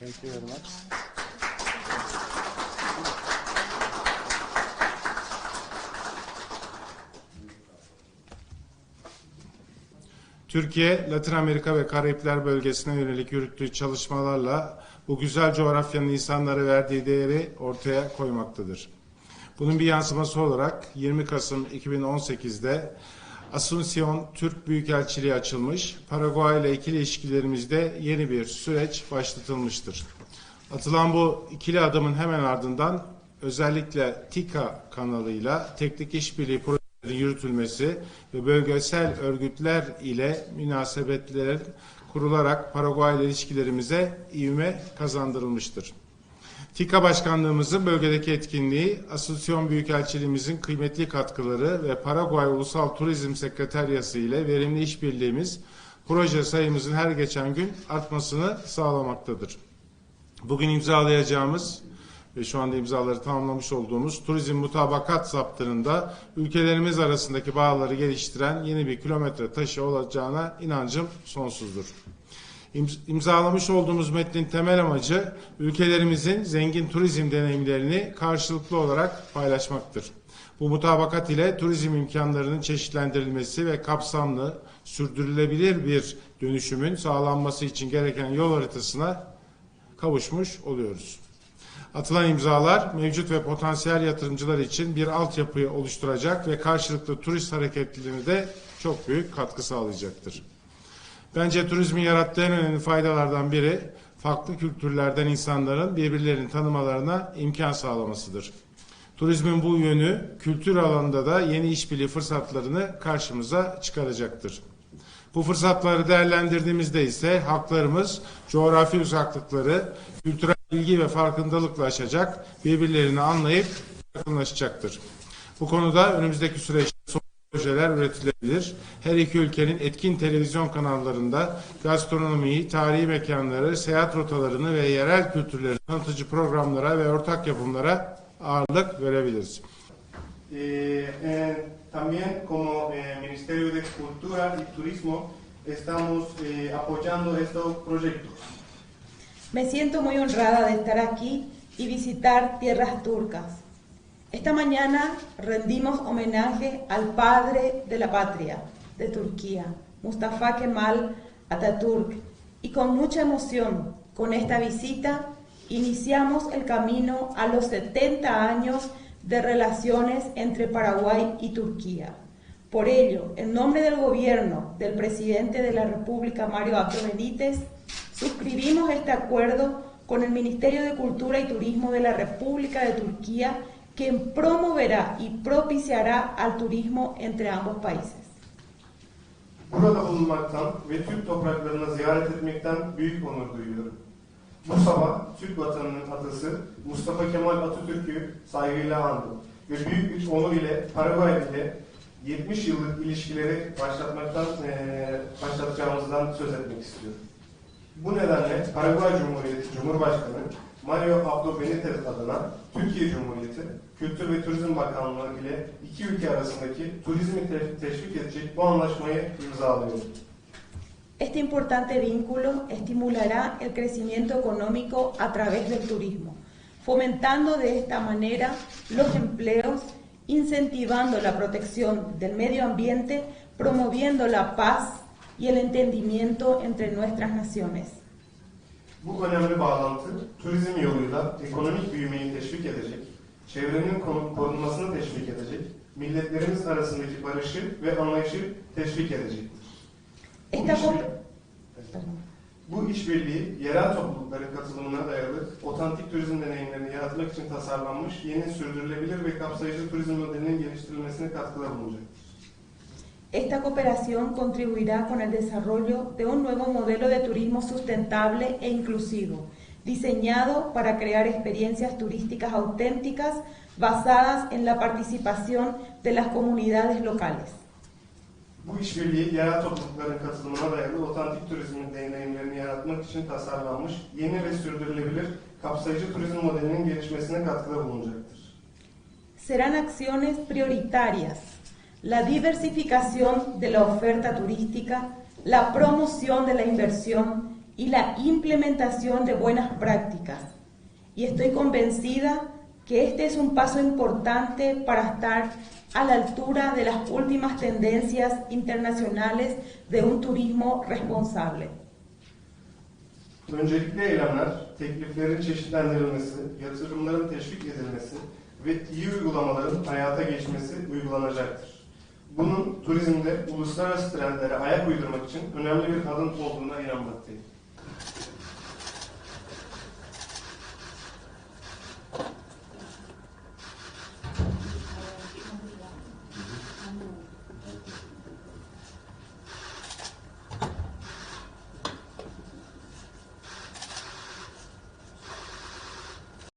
Thank you very much. Türkiye, Latin Amerika ve Karayipler bölgesine yönelik yürüttüğü çalışmalarla bu güzel coğrafyanın insanlara verdiği değeri ortaya koymaktadır. Bunun bir yansıması olarak 20 Kasım 2018'de Asunción Türk Büyükelçiliği açılmış, Paraguay ile ikili ilişkilerimizde yeni bir süreç başlatılmıştır. Atılan bu ikili adımın hemen ardından özellikle TİKA kanalıyla teknik işbirliği projelerin yürütülmesi ve bölgesel örgütler ile münasebetler kurularak Paraguay ile ilişkilerimize ivme kazandırılmıştır. TİKA Başkanlığımızın bölgedeki etkinliği, Asosyon Büyükelçiliğimizin kıymetli katkıları ve Paraguay Ulusal Turizm Sekreteryası ile verimli işbirliğimiz proje sayımızın her geçen gün artmasını sağlamaktadır. Bugün imzalayacağımız ve şu anda imzaları tamamlamış olduğumuz turizm mutabakat zaptırında ülkelerimiz arasındaki bağları geliştiren yeni bir kilometre taşı olacağına inancım sonsuzdur. İmz- İmzalamış olduğumuz metnin temel amacı ülkelerimizin zengin turizm deneyimlerini karşılıklı olarak paylaşmaktır. Bu mutabakat ile turizm imkanlarının çeşitlendirilmesi ve kapsamlı, sürdürülebilir bir dönüşümün sağlanması için gereken yol haritasına kavuşmuş oluyoruz. Atılan imzalar mevcut ve potansiyel yatırımcılar için bir altyapıyı oluşturacak ve karşılıklı turist hareketliliğine de çok büyük katkı sağlayacaktır. Bence turizmin yarattığı en önemli faydalardan biri farklı kültürlerden insanların birbirlerini tanımalarına imkan sağlamasıdır. Turizmin bu yönü kültür alanında da yeni işbirliği fırsatlarını karşımıza çıkaracaktır. Bu fırsatları değerlendirdiğimizde ise haklarımız coğrafi uzaklıkları kültürel bilgi ve farkındalıkla aşacak, birbirlerini anlayıp yakınlaşacaktır. Bu konuda önümüzdeki süreçte son projeler üretilebilir. Her iki ülkenin etkin televizyon kanallarında gastronomiyi, tarihi mekanları, seyahat rotalarını ve yerel kültürleri tanıtıcı programlara ve ortak yapımlara ağırlık verebiliriz. Eh, eh, también como eh, Ministerio de Cultura y Turismo estamos eh, apoyando estos proyectos. Me siento muy honrada de estar aquí y visitar tierras turcas. Esta mañana rendimos homenaje al padre de la patria de Turquía, Mustafa Kemal Atatürk, y con mucha emoción con esta visita iniciamos el camino a los 70 años de relaciones entre Paraguay y Turquía. Por ello, en nombre del gobierno del presidente de la República, Mario Abdo Benítez, suscribimos este acuerdo con el Ministerio de Cultura y Turismo de la República de Turquía, quien promoverá y propiciará al turismo entre ambos países. Burada bulunmaktan ve Türk topraklarını ziyaret etmekten büyük onur duyuyorum. Bu sabah Türk vatanının atası Mustafa Kemal Atatürk'ü saygıyla andım ve büyük bir onur ile Paraguay ile 70 yıllık ilişkileri başlatmaktan eee başlatacağımızdan söz etmek istiyorum. Bu nedenle Paraguay Cumhuriyeti Cumhurbaşkanı Este importante vínculo estimulará el crecimiento económico a través del turismo, fomentando de esta manera los empleos, incentivando la protección del medio ambiente, promoviendo la paz y el entendimiento entre nuestras naciones. Bu önemli bağlantı turizm yoluyla ekonomik büyümeyi teşvik edecek, çevrenin koru- korunmasını teşvik edecek, milletlerimiz arasındaki barışı ve anlayışı teşvik edecektir. İşbir- bu işbirliği yerel toplulukların katılımına dayalı otantik turizm deneyimlerini yaratmak için tasarlanmış yeni sürdürülebilir ve kapsayıcı turizm modelinin geliştirilmesine katkıda bulunacaktır. Esta cooperación contribuirá con el desarrollo de un nuevo modelo de turismo sustentable e inclusivo, diseñado para crear experiencias turísticas auténticas basadas en la participación de las comunidades locales. Bu işbirliği yerel toplulukların katılımına dayalı otantik turizmin deneyimlerini yaratmak için tasarlanmış yeni ve sürdürülebilir kapsayıcı turizm modelinin gelişmesine katkıda bulunacaktır. Serán acciones prioritarias la diversificación de la oferta turística, la promoción de la inversión y la implementación de buenas prácticas. Y estoy convencida que este es un paso importante para estar a la altura de las últimas tendencias internacionales de un turismo responsable. Öncelikli eylemler, tekliflerin çeşitlendirilmesi, yatırımların teşvik edilmesi ve iyi uygulamaların hayata geçmesi uygulanacaktır. Bunun turizmde uluslararası trendlere ayak uydurmak için önemli bir adım olduğuna inanmaktayım.